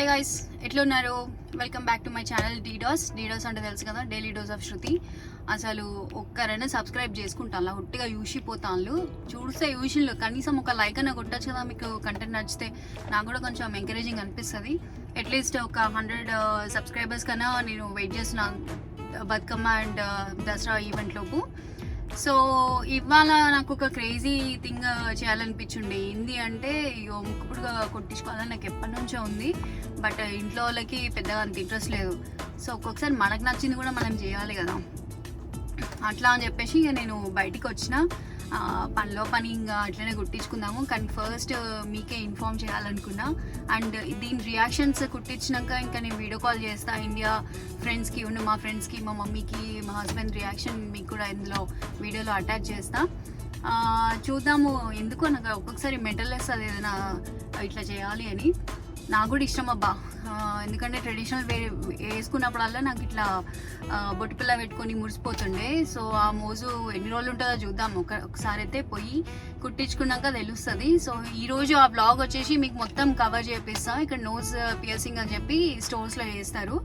హే guys ఎట్లున్నారు? Welcome back to my channel డీడోస్ డీడోస్ అంటే తెలుసు కదా డైలీ డోస్ ఆఫ్ శృతి అసలు ఒక్కరైనా సబ్స్క్రైబ్ చేసుకుంటాను అలా ఒట్టిగా చూసిపోతాను చూస్తే చూసిన్లు కనీసం ఒక లైక్ అన్న కొట్టచ్చు కదా మీకు కంటెంట్ నచ్చితే. నాకు కూడా కొంచెం ఎంకరేజింగ్ అనిపిస్తుంది. అట్లీస్ట్ ఒక హండ్రెడ్ సబ్స్క్రైబర్స్ uh, కన్నా నేను వెయిట్ చేస్తున్నాను Bathukamma and uh, Dasara event లోపు. సో ఇవాళ నాకు ఒక క్రేజీ థింగ్ చేయాలనిపించింది ఏంది అంటే ఇగో ముక్కుపుడుగా కొట్టించుకోవాలని నాకు ఎప్పటి నుంచో ఉంది. బట్ ఇంట్లో వాళ్ళకి పెద్దగా అంత ఇంట్రెస్ట్ లేదు. సో ఒక్కొక్కసారి మనకు నచ్చింది కూడా మనం చేయాలి కదా. అట్లా అని చెప్పేసి ఇక నేను బయటికి వచ్చిన. పనిలో పని ఇంకా అట్లనే కుట్టించుకుందాము కానీ ఫస్ట్ మీకే ఇన్ఫామ్ చేయాలనుకున్నా. అండ్ దీని రియాక్షన్స్ కుట్టించినాక ఇంకా నేను వీడియో కాల్ చేస్తా. ఇండియా ఫ్రెండ్స్కి ఉన్న మా ఫ్రెండ్స్కి మా మమ్మీకి మా హస్బెండ్ రియాక్షన్ మీకు కూడా ఇందులో వీడియోలో అటాచ్ చేస్తా. చూద్దాము. ఎందుకో నాకు ఒక్కొక్కసారి మెటల్ వేస్తుంది ఏదైనా ఇట్లా చేయాలి అని. నాకు కూడా ఇష్టం అబ్బా. ఎందుకంటే ట్రెడిషనల్ వే వేసుకున్నప్పుడల్లా నాకు ఇట్లా బొట్టు పిల్ల పెట్టుకొని మురిసిపోతుండే. సో ఆ మోజు ఎన్ని రోజులు ఉంటుందో చూద్దాం. ఒక ఒకసారి అయితే పోయి కుట్టించుకున్నాక తెలుస్తుంది. సో ఈరోజు ఆ బ్లాగ్ వచ్చేసి మీకు మొత్తం కవర్ చేపిస్తాం. ఇక్కడ నోస్ పియర్సింగ్ అని చెప్పి స్టోర్స్లో చేస్తారు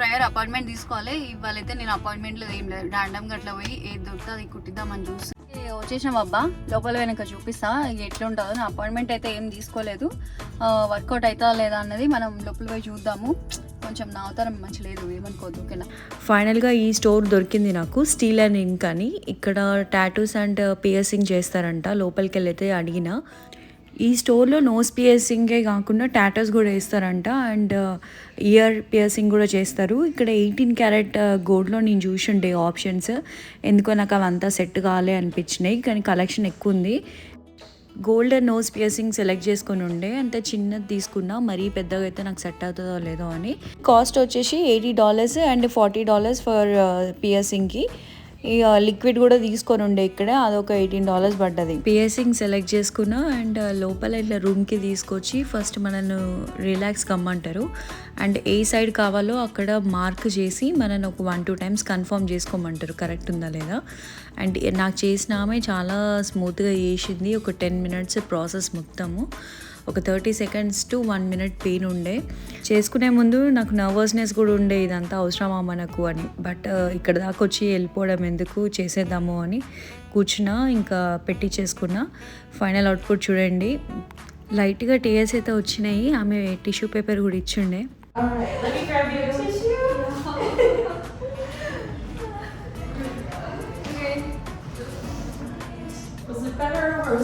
ప్రయర్ అపాయింట్మెంట్ తీసుకోవాలి. ఇవాళైతే నేను అపాయింట్మెంట్లో ఏం లేదు. ర్యాండమ్గా అట్లా పోయి ఏది దొరుకుతుంది కుట్టిద్దామని చూస్తాను చూసి వచ్చేసాం అబ్బా లోపల వెనక చూపిస్తా. ఎట్లుంటుందో. నా అపాయింట్మెంట్ అయితే ఏం తీసుకోలేదు. వర్కౌట్ అవుతా లేదా అన్నది మనం లోపల పోయి చూద్దాము. కొంచెం నా అవతారం మంచి లేదు. ఏమనుకోదు ఓకేనా? ఫైనల్గా ఈ స్టోర్ దొరికింది నాకు. స్టీల్ అండ్ ఇంక్ అని. ఇక్కడ టాటూస్ అండ్ పియర్సింగ్ చేస్తారంట. లోపలికి వెళ్ళైతే అడిగిన. ఈ స్టోర్లో నోస్ పియర్సింగే కాకుండా టాటూస్ కూడా వేస్తారంట. అండ్ uh, ఇయర్ పియర్సింగ్ కూడా చేస్తారు. ఇక్కడ ఎయిటీన్ క్యారెట్ గోల్డ్లో నేను చూసిండే ఆప్షన్స్ ఎందుకో నాకు అవంతా సెట్ కాలే అనిపించినాయి. కానీ కలెక్షన్ ఎక్కువ ఉంది. గోల్డ్ నోస్ పియర్సింగ్ సెలెక్ట్ చేసుకొని ఉండే. అంత చిన్నది తీసుకున్నా మరీ పెద్దగా అయితే నాకు సెట్ అవుతుందో లేదో అని. కాస్ట్ వచ్చేసి eighty dollars and forty dollars for పియర్సింగ్కి liquid కూడా తీసుకొని ఉండే ఇక్కడ అదొక ఎయిటీన్ డాలర్స్ పడ్డది. పియర్సింగ్ సెలెక్ట్ చేసుకున్నా అండ్ లోపల ఇట్లా రూమ్కి తీసుకొచ్చి ఫస్ట్ మనను రిలాక్స్ కమ్మంటారు. అండ్ ఏ సైడ్ కావాలో అక్కడ మార్క్ చేసి మనని ఒక వన్ టూ టైమ్స్ కన్ఫర్మ్ చేసుకోమంటారు. కరెక్ట్ ఉందా లేదా? అండ్ నాకు చేసిన ఆమె చాలా స్మూత్గా చేసింది. ఒక టెన్ మినిట్స్ ప్రాసెస్ మొత్తము. ఒక thirty seconds to one minute pain ఉండే చేసుకునే ముందు నాకు నర్వస్నెస్ కూడా ఉండే ఇదంతా అవసరమా మనకు అని బట్ ఇక్కడ దాకా వచ్చి వెళ్ళిపోవడం ఎందుకు చేసేద్దాము అని కూర్చున్నా ఇంకా పెట్టి చేసుకున్నా ఫైనల్ అవుట్పుట్ చూడండి లైట్గా టీయర్స్ అయితే వచ్చినాయి ఆమె టిష్యూ పేపర్ కూడా ఇచ్చిండే?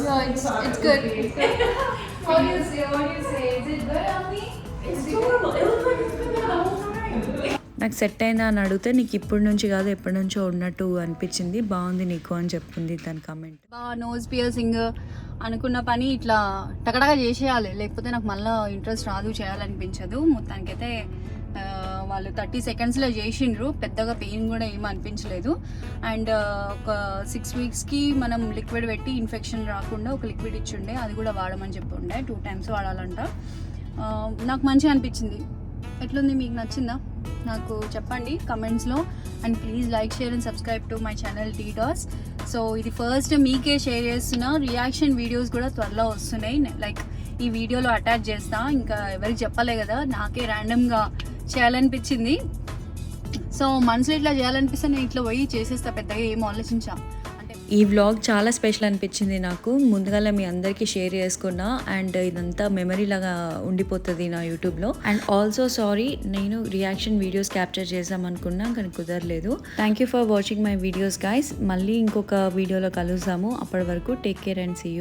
No, it's- it's it good. It's good. What do you say? What do you say? Is it good, Elmi? It's adorable. It looks like it's been there the whole time. నాకు set అయిందా అని అడిగితే నీకు ఇప్పటి నుంచి కాదు ఎప్పటి నుంచో ఉన్నట్టు అనిపించింది బాగుంది నీకు అని చెప్తుంది తన కమెంట్ బా నోజ్ పియర్సింగ్ అనుకున్న పని ఇట్లా టకటగా చేసేయాలి లేకపోతే నాకు మళ్ళీ ఇంట్రెస్ట్ రాదు చేయాలనిపించదు మొత్తానికైతే వాళ్ళు థర్టీ సెకండ్స్లో చేసిండ్రు. పెద్దగా పెయిన్ కూడా ఏం అనిపించలేదు. అండ్ ఒక సిక్స్ వీక్స్కి మనం లిక్విడ్ పెట్టి ఇన్ఫెక్షన్ రాకుండా ఒక లిక్విడ్ ఇచ్చిండే. అది కూడా వాడమని చెప్పి ఉండే టూ టైమ్స్ వాడాలంట. నాకు మంచిగా అనిపించింది. ఎట్లుంది? మీకు నచ్చిందా? నాకు చెప్పండి కమెంట్స్లో. And please like share and subscribe to my channel టీడాస్ so ఇది ఫస్ట్ మీకే షేర్ చేస్తున్న. రియాక్షన్ వీడియోస్ కూడా త్వరలో వస్తున్నాయి. లైక్ ఈ వీడియోలో అటాచ్ చేస్తా. ఇంకా ఎవరికి చెప్పలే కదా? నాకే ర్యాండమ్గా చేయాలనిపించింది. సో మనసులో ఇట్లా చేయాలనిపిస్తే నేను ఇట్లా పోయి చేసేస్తా పెద్దగా ఏం ఆలోచించా. ఈ వ్లాగ్ చాలా స్పెషల్ అనిపించింది నాకు. ముందుగా మీ అందరికీ షేర్ చేసుకున్నా అండ్ ఇదంతా మెమరీ లాగా ఉండిపోతుంది నా యూట్యూబ్లో. అండ్ ఆల్సో సారీ నేను రియాక్షన్ వీడియోస్ క్యాప్చర్ చేద్దాం అనుకున్నా కానీ కుదరలేదు. Thank you for watching my videos guys మళ్ళీ ఇంకొక వీడియోలో కలుద్దాము. అప్పటి వరకు take care and see you